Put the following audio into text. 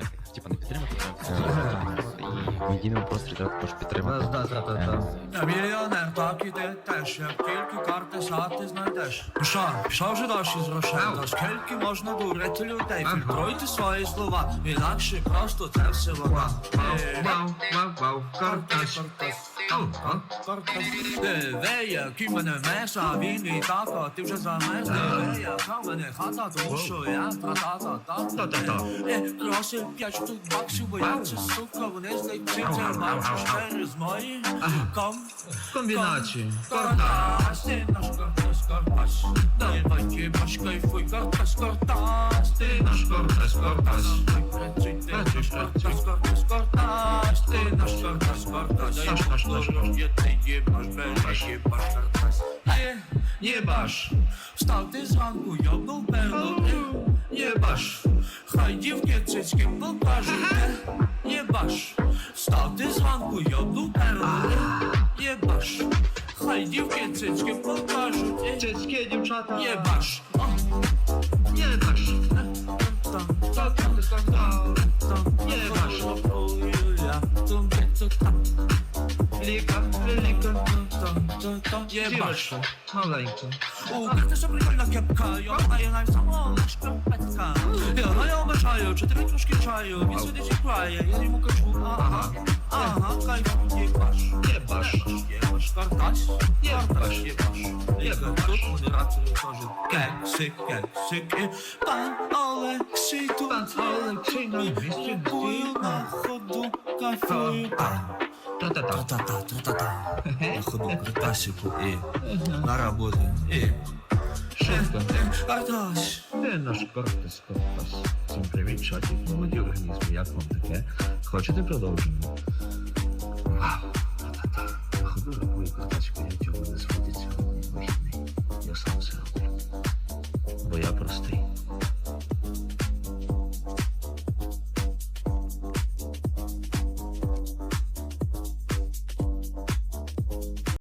святкує. Треба під... не, типа не підтримати, підтримати. І в єдиному просторі треба також підтримати. Да, да, да, да. Е, Я мільйонер, так і ти теж, як тільки карти сати знайдеш. Ну що, пішов же дощ із грошей, скільки можна дурити людей, фільтруйте свої слова, інакше просто це все вода. Вау, Вау, вау, вау, карташ. Кортес. Диви, який мене меса, а він і так, а ти вже замерз. Диви, яка в мене хата, тому що я та-та-та-та. Та-та-та. Е, Кроси п'ять штук баксів, бо я це сука, вони злетіться, маршу через мої. Ком, Комбінації. Кортас, ти наш кортас, кортас. Давай, їбаш, кайфуй, кортас, кортас. Ти наш кортас, кортас. Працюй, ти наш кортас, кортас, кортас. Dajesz masz, masz, jednej, nie masz, belek, nie masz, karkas nie masz. Wstał ty z ranku, jobnął perlą Nie, nie masz. Haj dziwnie cyckiem pokażę Nie, nie masz. Wstał ty z ranku, jobnął perlą Nie, nie masz. Haj dziwnie cyckiem pokażę Cyckie dziewczata. Nie masz. Ліка, ліка. там, там, там, Єбаш. Дівчата. Маленька. У картеша прикольна кепка, я знаю навіть самого шкарпетка. Я не обажаю, чотири трошки чаю, він сидить і крає, я йому кажу, ага, ага, кайф, єбаш. Єбаш. Єбаш, картась, Єбаш. картась, єбаш. Єбаш. Тут модерацію теж. Кексик, кексики, пан Олексій тут. Пан Олексій на місці, Купую на ходу, кайфую. Та-та-та. Та-та-та, та-та-та. На ходу, критасику, і на роботу, і... Шутка. Карташ. Де наш кортес кортас? Всім привіт, чаті, молоді організми, як вам таке? Хочете продовження? Вау, та-та-та. На ходу рахую картачку,